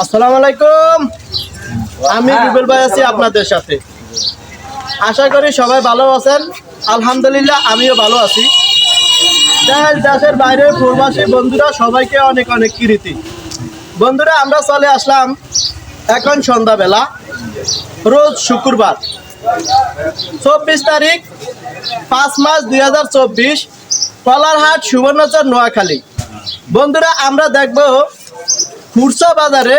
আসসালামু আলাইকুম। আমি রুবেল ভাই আছি আপনাদের সাথে। আশা করি সবাই ভালো আছেন। আলহামদুলিল্লাহ আমিও ভালো আছি। দেশ দেশের বাইরে প্রবাসী বন্ধুরা সবাইকে অনেক অনেক কৃতি বন্ধুরা আমরা চলে আসলাম এখন সন্ধ্যাবেলা রোজ শুক্রবার। চব্বিশ তারিখ পাঁচ মার্চ দুই হাজার চব্বিশ কলারহাট সুবর্ণচর নোয়াখালী। বন্ধুরা আমরা দেখব খুরসা বাজারে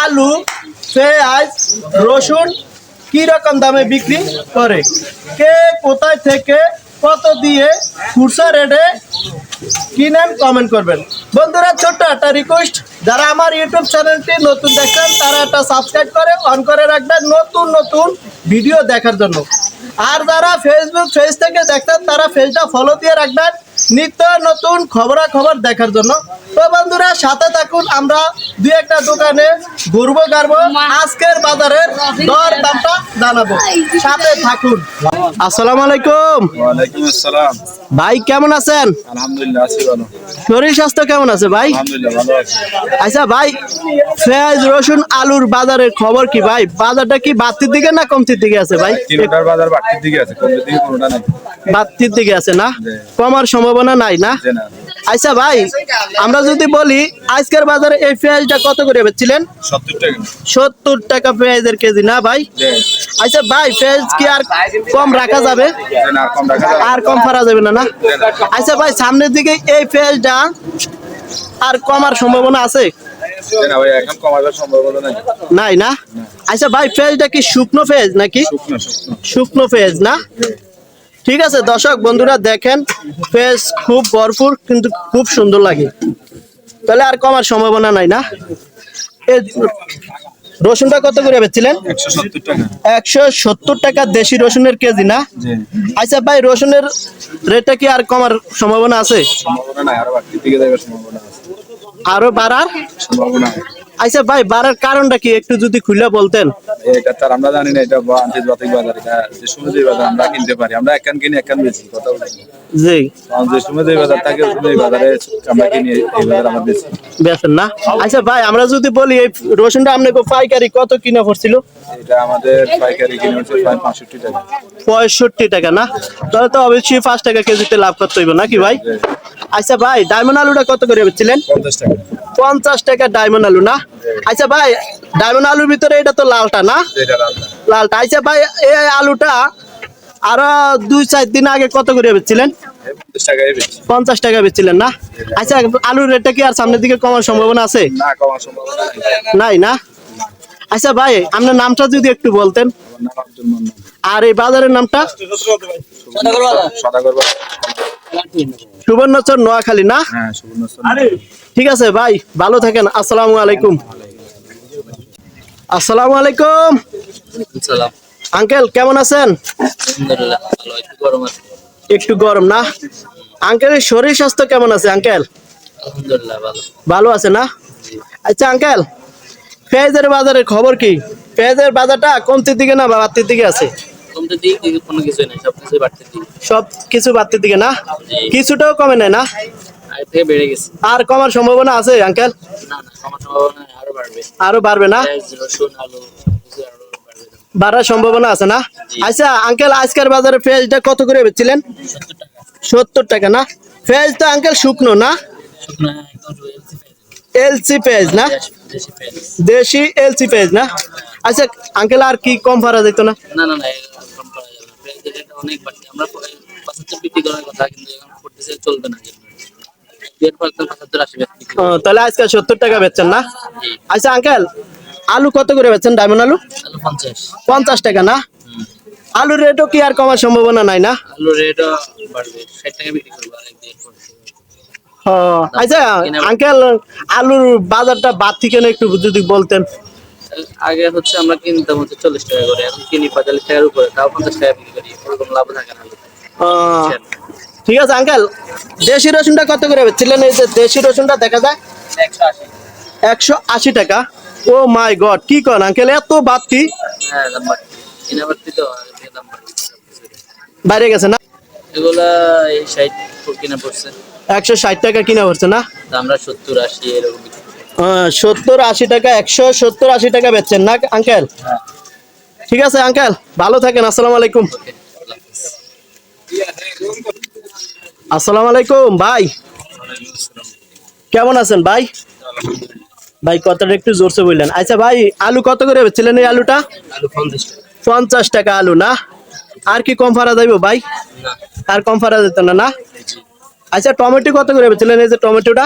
আলু, পেঁয়াজ, রসুন রকম দামে বিক্রি করে? কে কোথায় থেকে কত দিয়ে খুরসা রেটে কিনেন কমেন্ট করবেন। বন্ধুরা, ছোট্ট একটা রিকোয়েস্ট যারা আমার ইউটিউব চ্যানেলটি নতুন দেখছেন, তারা একটা সাবস্ক্রাইব করে অন করে রাখবেন নতুন নতুন ভিডিও দেখার জন্য। আর যারা ফেসবুক পেজ থেকে দেখছেন, তারা পেজটা ফলো দিয়ে রাখবেন। নিত্য নতুন খবরাখবর দেখার জন্য। তো বন্ধুরা সাথে থাকুন আমরা দুই একটা দোকানে ঘুরবো গাড়বো। আজকের বাজারের দর দামটা জানাব। সাথে থাকুন। আসসালামু আলাইকুম। ওয়ালাইকুম আসসালাম। ভাই কেমন আছেন? আলহামদুলিল্লাহ আছি ভালো। শরীর স্বাস্থ্য কেমন আছে ভাই? আলহামদুলিল্লাহ ভালো আছি। আচ্ছা ভাই পেঁয়াজ রসুন আলুর বাজারের খবর কি ভাই? বাজারটা কি বাড়তির দিকে না কমতির দিকে আছে ভাই? তিনটার বাজার বাড়তির দিকে আছে কমের দিকে কোনোটা নাই। বাড়তির দিকে আছে না। কমার সম্ভাবনা নাই না? আচ্ছা ভাই আমরা যদি বলি আজকের বাজারে এই পেঁয়াজটা কত করে বেচছিলেন? সত্তর টাকা। পেঁয়াজের কেজি না ভাই? আচ্ছা ভাই পেঁয়াজ কি আর কম রাখা যাবে? আর কম রাখা যাবে। পারা যাবে না না? আচ্ছা ভাই সামনের দিকে এই পেঁয়াজটা আর কমার সম্ভাবনা আছে? নাই। না? আচ্ছা ভাই পেঁয়াজটা কি শুকনো পেঁয়াজ নাকি? শুকনো পেঁয়াজ না? ঠিক আছে দর্শক বন্ধুরা দেখেন ফেস খুব ভরপুর কিন্তু খুব সুন্দর লাগে। তাহলে আর কমার সম্ভাবনা নাই না? রসুনটা কত করে বেচছিলেন? একশো সত্তর টাকা। দেশি রসুনের কেজি না? আচ্ছা ভাই রসুনের রেটটা কি আর কমার সম্ভাবনা আছে? আরও বাড়ার? সম্ভাবনা আচ্ছা ভাই বাড়ার কারণটা কি? একটু যদি খুলে বলতেন। এটা তার আমরা জানি না এটা আন্তর্জাতিক বাজার এটা যে সময় যে বাজার আমরা কিনতে পারি। আমরা একখান কিনি একখান বেশি কথা বলছি জি। যে সময় যে বাজার থাকে ওই বাজারে আমরা কিনি এই বাজার আমার বেশি বেছেন না? আচ্ছা ভাই আমরা যদি বলি এই রসুনটা আপনাকে পাইকারি কত কিনা পড়ছিল? এটা আমাদের পাইকারি কিনে হচ্ছে প্রায় পাঁচষট্টি টাকা। পঁয়ষট্টি টাকা না? তাহলে তো অবশ্যই পাঁচ টাকা কেজিতে লাভ করতে হইব নাকি ভাই? আচ্ছা ভাই ডায়মন্ড আলুটা কত করে বেচছিলেন? পঞ্চাশ টাকা। পঞ্চাশ টাকা ডায়মন্ড আলু না? আচ্ছা ভাই ডায়মন্ড আলুর ভিতরে এটা তো লালটা না? লালটা। আচ্ছা ভাই এই আলুটা আরও দুই চার দিন আগে কত করে বেচছিলেন? পঞ্চাশ টাকা বেচছিলেন না? আচ্ছা আলুর রেটটা কি আর সামনের দিকে কমার সম্ভাবনা আছে? নাই। না? আচ্ছা ভাই আপনার নামটা যদি একটু বলতেন। আর এই বাজারের নামটা। সুবর্ণচর নোয়াখালী না? হ্যাঁ ঠিক আছে ভাই ভালো থাকেন। আসসালামু আলাইকুম। আসসালামু আলাইকুম। আঙ্কেল কেমন আছেন? একটু গরম আছে? একটু গরম না? আঙ্কেলের শরীর স্বাস্থ্য কেমন আছে আঙ্কেল? ভালো। ভালো আছে না? আচ্ছা আঙ্কেল পেঁয়াজের বাজারের খবর কি? পেঁয়াজের বাজারটা কমতির দিকে না বাড়তির দিকে আছে? দিক কোনো কিছুই নেই বাড়তে দিক। সব কিছু বাড়তির দিকে না? কিছুটাও কমে নেয় না? বেড়ে গেছে। আর কমার সম্ভাবনা আছে আঙ্কেল? না না কমার সম্ভাবনা আরও বাড়বে। আরও বাড়বে না? রসুন আলু। বাড়ার সম্ভাবনা আছে না? আচ্ছা আঙ্কেল আজকের বাজারে পেঁয়াজটা কত করে বেচছিলেন? সত্তর টাকা। না? পেঁয়াজ তো আঙ্কেল শুকনো না? রয়েছে এলসি পেঁয়াজ না? দেশি এলসি পেঁয়াজ না? আচ্ছা আঙ্কেল আর কি কম পারা যেত না না না অনেক আমরা পঁচাত্তর বিক্রি করার কথা কিন্তু এখন করতেছে চলবে না তাহলে আজকে সত্তর টাকা বেচছেন না? আচ্ছা আঙ্কেল আলু কত করে বেচছেন? ডায়মন্ড আলু? পঞ্চাশ। টাকা না। আলুর রেটও কি আর কমার সম্ভাবনা নাই না? আলু রেটও বাড়বে ষাট টাকা বিক্রি করব ও, আচ্ছা আঙ্কেল আলুর বাজারটা বাদ থেকে না একটু যদি বলতেন? আগে হচ্ছে আমরা কিনতাম হচ্ছে চল্লিশ টাকা করে এখন কিনি পঁয়তাল্লিশ টাকার উপরে তাও পঞ্চাশ টাকা বিক্রি করি ওরকম লাভ থাকে না ঠিক আছে আঙ্কেল দেশি রসুনটা কত করে বেচছিলেন এই যে দেশি রসুনটা দেখা যায়? একশো আশি। একশো আশি টাকা? ও মাই গড কি কন আঙ্কেল এত বাড়তি? হ্যাঁ বাইরে গেছে না? এগুলা এই ষাট কিনা পড়ছে। একশো ষাট টাকা কিনা পড়ছে না? আমরা সত্তর আশি এরকম। সত্তর আশি টাকা, একশো সত্তর আশি টাকা বেচছেন না, আঙ্কেল। ঠিক আছে, আঙ্কেল, ভালো থাকেন, আসসালামু আলাইকুম। আসসালামু আলাইকুম, ভাই। কেমন আছেন, ভাই? ভাই, কথাটা একটু জোরসে বললেন। আচ্ছা ভাই, আলু কত করে বেচছিলেন এই আলুটা? পঞ্চাশ টাকা আলু, না? আর কি কম ফারা যাইব, ভাই? আর কম ফারা যেত না না? আচ্ছা টমেটো কত করে বেচছিলেন এই যে টমেটোটা?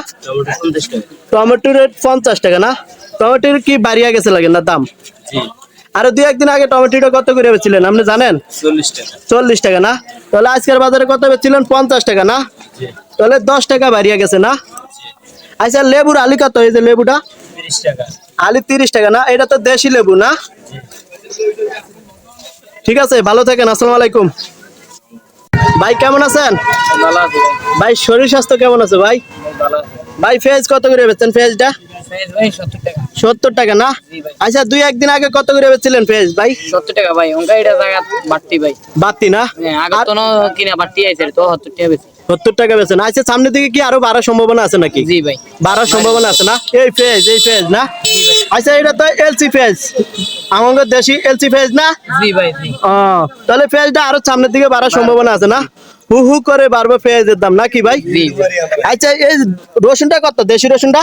টমেটো রেট পঞ্চাশ টাকা না? টমেটোর কি বাড়িয়া গেছে লাগে না দাম? আরও দুই একদিন আগে টমেটোটা কত করে বেচছিলেন? আপনি জানেন? চল্লিশ টাকা। না? তাহলে আজকের বাজারে কত বেচছিলেন? পঞ্চাশ টাকা না? তাহলে দশ টাকা বাড়িয়া গেছে না? আচ্ছা লেবুর আলি কত? এই যে লেবুটা? আলি তিরিশ টাকা না? এটা তো দেশি লেবু না? ঠিক আছে ভালো থাকেন আসসালামু আলাইকুম। ভাই কেমন আছেন? ভাই। শরীর স্বাস্থ্য কেমন আছে ভাই? ভাই ফেজ কত করে বেচছেন ফেজটা? সত্তর টাকা। না? আচ্ছা দুই একদিন আগে কত করে বেচছিলেন ফেজ ভাই? সত্তর টাকা ভাই বাড়তি ভাই। বাড়তি না? আগে তো কিনা বাড়তি আছে তো সত্তর টাকা বেশি সত্তর টাকা বেচেন আচ্ছা সামনের দিকে কি আরও বাড়ার সম্ভাবনা আছে নাকি? জি ভাই। বাড়ার সম্ভাবনা আছে না? এই ফেজ এই ফেজ না? আচ্ছা এটা তো এলসি ফেজ আমাদের দেশি এলসি ফেজ না? জি ভাই ও, তাহলে ফেজটা আরও সামনের দিকে বাড়ার সম্ভাবনা আছে না? হু হু করে বাড়বে ফেজের দাম নাকি ভাই? আচ্ছা এই রসুনটা কত? দেশি রসুনটা?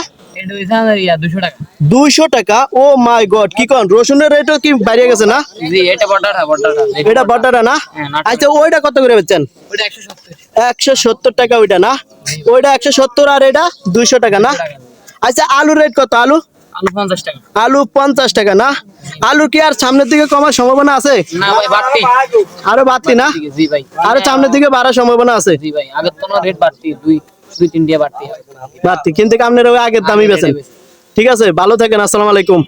দুইশো টাকা? ও মাই গড কি কোন? রসুনের রেটও কি বাড়িয়ে গেছে না? এটা বটারা না? হ্যাঁ, আচ্ছা ওইটা কত করে বেচছেন? একশো সত্তর টাকা ওইটা না? ওইটা একশো সত্তর আর এটা দুইশো টাকা না? আচ্ছা আলু রেট কত? আলু? আলু পঞ্চাশ টাকা। না? আলু কি আর সামনের দিকে কমার সম্ভাবনা আছে? না ভাই বাড়তি। আরও বাড়তি না? জি ভাই। আরও সামনের দিকে বাড়ার সম্ভাবনা আছে? জি ভাই আগের তো রেট বাড়তি দুই দুই তিন দিয়ে বাড়তি। বাড়তি কিন্তু আপনার ওই আগের দামই বেছেন ঠিক আছে ভালো থাকেন আসসালামু আলাইকুম।